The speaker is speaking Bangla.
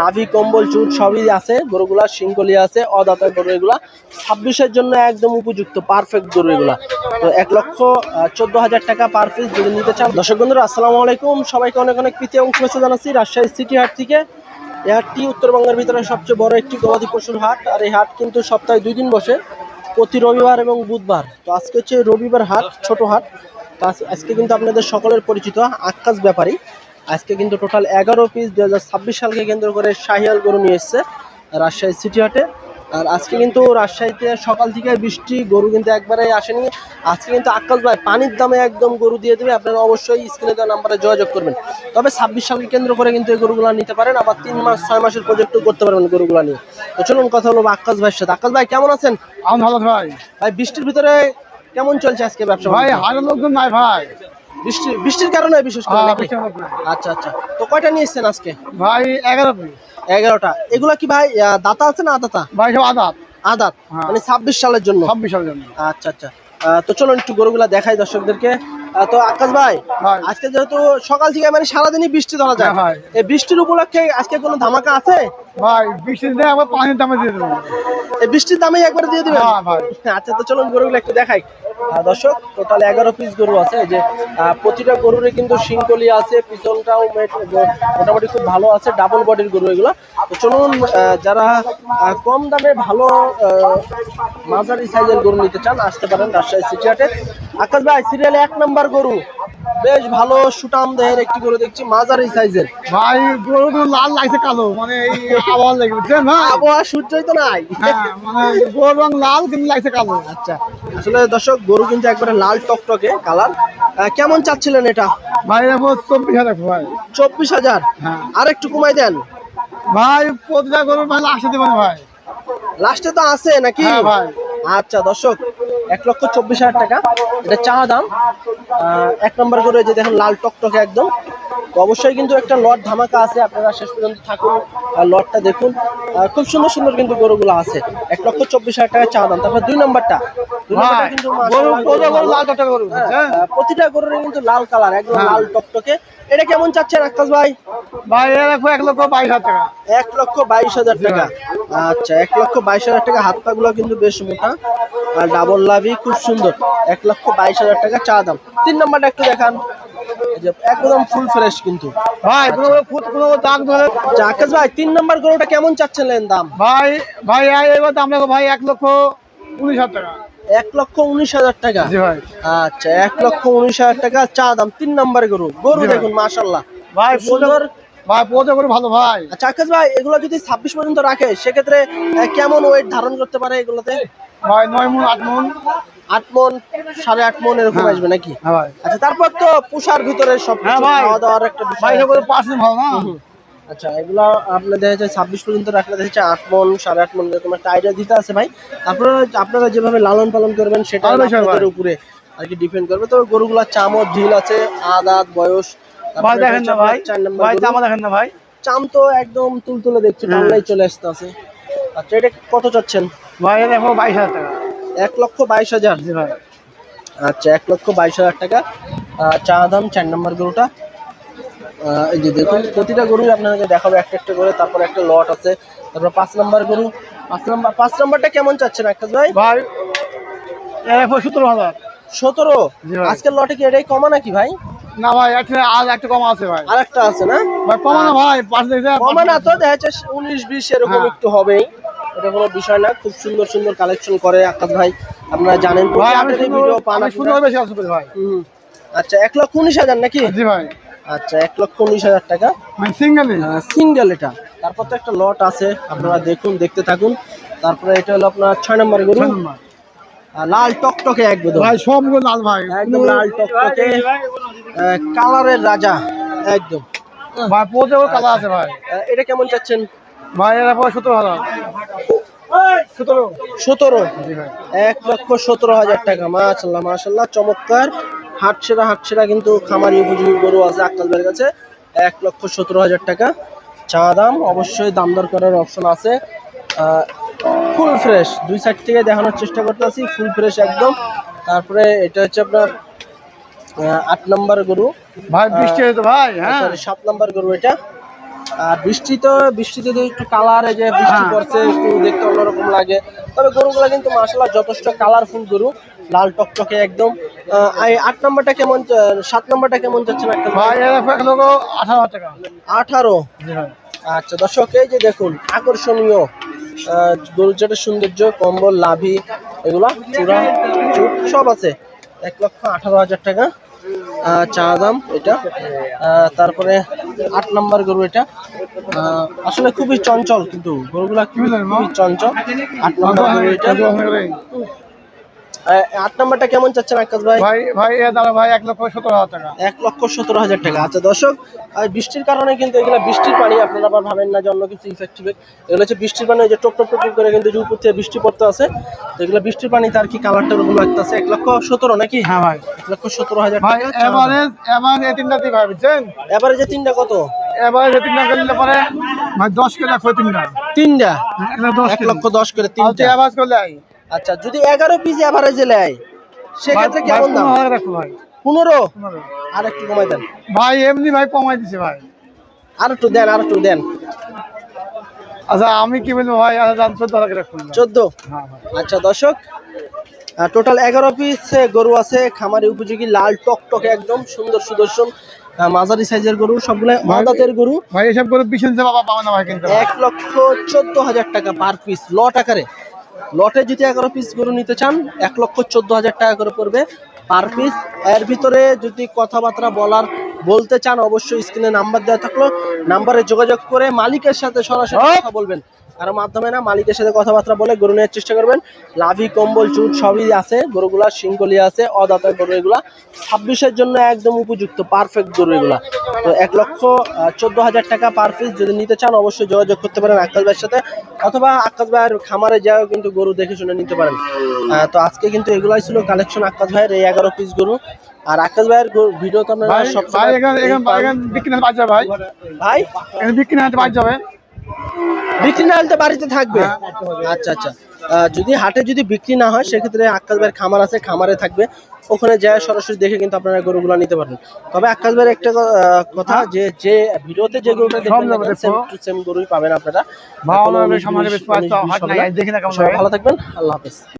লাভি, কম্বল, চুট সবই আছে, গরুগুলা শিঙ্গলি আছে, অদাতা গরু এগুলা। ছাব্বিশের জন্য একদম উপযুক্ত পারফেক্ট গরু এগুলা। তো এক লক্ষ চোদ্দ হাজার টাকা পার পিস যদি নিতে চান। দর্শক বন্ধুরা, আসসালামু আলাইকুম। সবাইকে অনেক অনেক প্রীতি এবং শুভেচ্ছা জানাচ্ছি রাজশাহী সিটি হাট থেকে। এই হাটটি উত্তরবঙ্গের ভিতরে সবচেয়ে বড় একটি গবাদি পশুর হাট, আর এই হাট কিন্তু সপ্তাহে দুই দিন বসে, প্রতি রবিবার এবং বুধবার। তো আজকে হচ্ছে রবিবার হাট, ছোট হাট। আজকে কিন্তু আপনাদের সকলের পরিচিত আকাশ ব্যাপারী। আজকে কিন্তু টোটাল এগারো পিস দু হাজার ছাব্বিশ সালকে কেন্দ্র করে শাহিয়াল গরু নিয়ে এসছে রাজশাহী সিটি হাটে। আর আজকে কিন্তু রাজশাহীতে সকাল থেকে বৃষ্টি গরু কিন্তু একবারে আসেনি। আজকে কিন্তু আকাশ ভাই পানির দামে একদম গরু দিয়ে দেবে। আপনারা অবশ্যই স্ক্রিনে দেওয়া নাম্বারে যোগাযোগ করবেন। তবে ছাব্বিশ সালকে কেন্দ্র করে কিন্তু এই গরুগুলো নিতে পারেন। আবার তিন মাস ছয় মাসের প্রজেক্টও করতে পারবেন গরুগুলো নিয়ে। তো চলুন কথা হলো আকাশ ভাইয়ের সাথে। আকাশ ভাই কেমন আছেন? আমি ভালো ভাই। ভাই বৃষ্টির ভিতরে কেমন চলছে আজকে ব্যবসা? ভাই হাজার লোকজন নাই ভাই। বৃষ্টি বৃষ্টির কারণে বিশেষ করে হ্যাঁ, নাকি? আচ্ছা আচ্ছা। তো কয়টা নিয়ে এসছেন আজকে? ভাই এগারো পিস এগারোটা। এগুলা কি ভাই আহ, দাতা আছে না আদাতা? ভাই সব আদাত। আদাত? হ্যাঁ। মানে ছাব্বিশ সালের জন্য? ছাব্বিশ সালের জন্য। আচ্ছা আচ্ছা। আহ, তো চলুন একটু গরুগুলা দেখাই দর্শকদেরকে। আহ, তো আকাশ ভাই ভাই। আজকে যেহেতু সকাল থেকে মানে সারাদিনই বৃষ্টি ধরা যায় হ্যাঁ, ভাই। এই বৃষ্টির উপলক্ষে আজকে কোনো ধামাকা আছে? ভাই বৃষ্টির দিনে আবার পানির দামে দিয়ে দেবো। এই বৃষ্টির দামে একবার দিয়ে দিবেন? হ্যাঁ ভাই। আচ্ছা তো চলুন গরুগুলো একটু দেখাই। দর্শক, টোটাল এগারো পিস গরু আছে। যে প্রতিটা গরুরই কিন্তু শিংকলি আছে, পিছনটাও মোটামুটি খুব ভালো আছে ডাবল বডির গরু এগুলো। তো চলুন যারা কম দামে ভালো মাঝারি সাইজের গরু নিতে চান, আসতে পারেন রাজশাহী সিটিহাটে আকাশ ভাই সিরিয়ালে এক নাম্বার গরু। বেশ ভালো সুটাম দেহের একটি গরু দেখছি মাঝারি সাইজের। ভাই গরু তো লাল লাগছে কালো মানে এই আবহাওয়া লেগে বুঝছেন ভাই আবহাওয়া সূর্যই তো নাই। হ্যাঁ মানে গরুর রং লাল কিন্তু লাগছে কালো। আচ্ছা। আসলে দর্শক গরু কিন্তু একবারে লাল টকটকে কালার। কেমন চাচ্ছিলেন এটা? ভাই এরকম চব্বিশ হাজার ভাই। চব্বিশ হাজার? হ্যাঁ। আর একটু কমাই দেন। ভাই প্রতিটা গরুর ভাই লাস্টে দেবেন ভাই। লাস্টে তো আছে নাকি? হ্যাঁ ভাই। আচ্ছা দর্শক এক লক্ষ চব্বিশ হাজার টাকা। এটা চা দাম। এক নম্বর করে যে দেখেন লাল টকটকে একদম। তো অবশ্যই কিন্তু একটা লট ধামাকা আছে। আপনারা শেষ পর্যন্ত থাকুন আর লটটা দেখুন। খুব সুন্দর সুন্দর কিন্তু গরুগুলো আছে। এক লক্ষ চব্বিশ হাজার টাকা চা দাম। তারপর দুই নম্বরটা। প্রতিটা হ্যাঁ, প্রতিটা গরুর কিন্তু লাল কালার একদম হ্যাঁ। লাল টকটকে। এটা কেমন চাচ্ছেন আকাশ ভাই? ভাই এক লক্ষ বাইশ হাজার টাকা। এক লক্ষ বাইশ হাজার টাকা। আচ্ছা এক লক্ষ বাইশ হাজার টাকা হাত পা গুলো কিন্তু বেশ মোটা। আর ডাবল লাভি খুব সুন্দর। এক লক্ষ বাইশ হাজার টাকা চা দাম। তিন নম্বরটা একটু দেখান। একদম ফুল ফ্রেশ কিন্তু। ভাই কোনো কোনো দাগ ধরে আকাশ ভাই তিন নম্বর গরুটা কেমন চাচ্ছিলেন দাম? ভাই ভাই এবার দাম রাখো ভাই এক লক্ষ উনিশ হাজার টাকা। এক লক্ষ উনিশ হাজার টাকা? আচ্ছা এক লক্ষ উনিশ হাজার টাকা চা দাম তিন নম্বর গরু। গরু দেখুন মাশাল্লাহ ভাই সুন্দর ভাই পৌঁছে করে ভালো ভাই। আচ্ছা আকাশ ভাই এগুলো যদি ছাব্বিশ পর্যন্ত রাখে সেক্ষেত্রে কেমন ওয়েট ধারণ করতে পারে এগুলোতে? নয় মন আট মন? আট মন সাড়ে আট মন এরকম হ্যাঁ। আসবে নাকি? হ্যাঁ আচ্ছা তারপর তো পুষার ভিতরে সব হ্যাঁ খাওয়া দাওয়ার একটা বিষয় ভাই আছে। করে পার্সেন্ট ভালো না? আচ্ছা এগুলো আপনার দেখা যাচ্ছে ছাব্বিশ পর্যন্ত রাখলে দেখা যাচ্ছে আট মন সাড়ে আট মন এরকম একটা আইডিয়া দিতে আছে ভাই। আপনারা আপনারা যেভাবে লালন পালন করবেন সেটা আপনাদের উপরে আর কি ডিপেন্ড করবে। তো গরুগুলার চামড় ঢিল আছে আদাত বয়স তারপরে ভাই দেখেন না ভাই। চার নম্বর ভাই গরু। দেখেন না ভাই। চাম তো একদম তুলতুলে দেখছি। চলে আসতে আছে আচ্ছা এটা কত চাচ্ছেন? ভাই এটা এখন বাইশ হাজার টাকা। এক লক্ষ বাইশ হাজার? জি ভাই। আচ্ছা এক লক্ষ বাইশ হাজার টাকা। চা দাম চার নম্বর গরুটা। এই যে দেখুন প্রতিটা গরুই আপনাদেরকে দেখাবো একটা একটা করে। তারপর একটা লট আছে। তারপর পাঁচ নম্বর গরু। পাঁচ নম্বর পাঁচ নম্বরটা কেমন চাচ্ছেন একটা ভাই? ভাই সতেরো হাজার। সতেরো? আজকের লটে কি এটাই কমা নাকি ভাই? না ভাই একটা আজ একটা কম আছে ভাই। আর একটা আছে না? ভাই কমা না ভাই কমা না তো দেখা যাচ্ছে উনিশ বিশ এরকম হ্যাঁ। একটু হবেই। এটা কোনো বিষয় না খুব সুন্দর সুন্দর কালেকশন করে আকাশ ভাই আপনারা জানেন ভিডিও পান ভাই। আচ্ছা এক লক্ষ উনিশ হাজার নাকি? জি ভাই। আচ্ছা এক লক্ষ উনিশ হাজার টাকা। সিঙ্গেল এটা। তারপর তো একটা লট আছে আপনারা দেখুন দেখতে থাকুন। তারপরে এটা হলো আপনার ছয় নম্বর গরু। লাল টকটকে একদম ভাই সবগুলো লাল ভাই। একদম লাল টকটকে। কালারের রাজা একদম। ভাই পৌঁছে কালা আছে ভাই। এটা কেমন চাচ্ছেন? ভাই এরা পরে সতেরো হাজার। সতেরো? এক লক্ষ সতেরো হাজার টাকা। মাশাল্লাহ মাশাল্লাহ চমৎকার। হাটছেরা হাটছেরা কিন্তু খামারি উপযোগী গরু আছে আক্কালবের কাছে। এক লক্ষ সতেরো হাজার টাকা। চা দাম অবশ্যই দাম দর করার অপশন আছে। Full fresh. দুই সাইড থেকে দেখানোর চেষ্টা করতেছি। ফুল ফ্রেশ একদম। তারপরে এটা হচ্ছে আপনার আট নম্বর গরু। ভাই বৃষ্টি হয়েছে ভাই হ্যাঁ। সাত নম্বর গরু এটা। আর বৃষ্টি তো বৃষ্টিতে তো একটু কালার যে বৃষ্টি হ্যাঁ। পড়ছে একটু দেখতে অন্যরকম লাগে। তবে গরুগুলো কিন্তু মাসাল্লাহ যথেষ্ট কালারফুল গরু। লাল টকটকে একদম। আট নম্বরটা কেমন সাত নম্বরটা কেমন যাচ্ছে না আঠারো টাকা। আঠারো? আচ্ছা দর্শক এই যে দেখুন আকর্ষণীয় গরুর যেটা সৌন্দর্য কম্বল লাভি এগুলা চূড়া চুট সব আছে। এক লক্ষ আঠারো হাজার টাকা আহ, চা দাম এটা। আহ, তারপরে আট নাম্বার গরু এটা। আসলে খুবই চঞ্চল কিন্তু গরুগুলা খুবই চঞ্চল। আট নাম্বার গরু এটা। আট নাম্বারটা কেমন চাচ্ছেন আকাশ ভাই? ভাই ভাই দাম ভাই এক লক্ষ সতেরো হাজার টাকা। এক লক্ষ সতেরো হাজার টাকা। আচ্ছা দর্শক বৃষ্টির কারণে কিন্তু এগুলো বৃষ্টির পানি আপনারা আবার ভাবেন না যে অন্য কিছু ইফেক্টিভ এগুলো হচ্ছে বৃষ্টির পানি যে টপ টপ করে কিন্তু যে উপর থেকে বৃষ্টি পড়তে আছে তো এগুলো বৃষ্টির পানিতে আর কি কালারটা ওরকম লাগতেছে? এক লক্ষ সতেরো নাকি? হ্যাঁ ভাই। এক লক্ষ সতেরো হাজার ভাই টাকা এবারে এই তিনটা দিয়ে বুঝছেন? এবারে যে তিনটা কত? এবারে যে তিনটা করলে পরে ভাই দশ কেজি একশো তিনটা? তিনটা? এক লক্ষ দশ করে তিনটা। আবাজ করলে আচ্ছা যদি এগারো পিস এভারেজে নেয় সেক্ষেত্রে কেমন দাম? পনেরো। আর একটু কমাই দেন। ভাই এমনি ভাই কমাই দিছে ভাই। আর একটু দেন আর একটু দেন। আচ্ছা আমি কি বলব ভাই আচ্ছা চোদ্দ চোদ্দ? হ্যাঁ আচ্ছা দর্শক টোটাল এগারো পিস গরু আছে খামারে উপযোগী লাল টকটকে একদম সুন্দর সুদর্শন মাঝারি সাইজের গরু সবগুলো মাদাতের গরু। ভাই এসব বিশ ইঞ্চি বাবা পাবে না ভাই কিন্তু এক লক্ষ চোদ্দ হাজার টাকা পার পিস লট আকারে। লটে যদি এগারো পিস গরু নিতে চান এক লক্ষ চোদ্দ হাজার টাকা করে পড়বে পার পিস এর ভিতরে যদি কথাবার্তা বলার বলতে চান অবশ্যই স্ক্রিনে নাম্বার দেওয়া থাকল। নাম্বারে যোগাযোগ করে মালিকের সাথে সরাসরি কথা বলবেন। কারও মাধ্যমে না মালিকের সাথে কথাবার্তা বলে গরু নেওয়ার চেষ্টা করবেন। লাভি কম্বল চুট সবই আছে গরুগুলা শিঙ্গলি আছে অদাতা গরু এগুলা। ছাব্বিশের জন্য একদম উপযুক্ত পারফেক্ট গরু এগুলা। তো এক লক্ষ চোদ্দ হাজার টাকা পার পিস যদি নিতে চান অবশ্যই যোগাযোগ করতে পারেন আকাশ ভাইয়ের সাথে। অথবা আকাশ ভাইয়ের খামারে যাও কিন্তু গরু দেখে শুনে নিতে পারেন। তো আজকে কিন্তু এগুলাই ছিল কালেকশন আকাশ ভাইয়ের এই এগারো পিস গরু। আর আকাশ ভাইয়ের ভিডিও তো আপনারা ভাই সব ভাই এখানে এখানে এখানে বিক্রি না পাওয়া যাবে ভাই। ভাই? এখানে বিক্রি না পাওয়া যাবে। বিক্রি না হলে তো বাড়িতে থাকবে। আচ্ছা আচ্ছা। যদি হাটে যদি বিক্রি না হয় সেক্ষেত্রে আকাশ ভাইয়ের খামার আছে খামারে থাকবে। ওখানে যায় সরাসরি দেখে কিন্তু আপনারা গরুগুলো নিতে পারবেন। তবে আকাশ ভাইয়ের একটা কথা যে যে ভিডিওতে যে গরুটা দেখবেন সেম টু সেম গরুই পাবেন আপনারা। ভালো থাকবেন। আল্লাহ হাফেজ।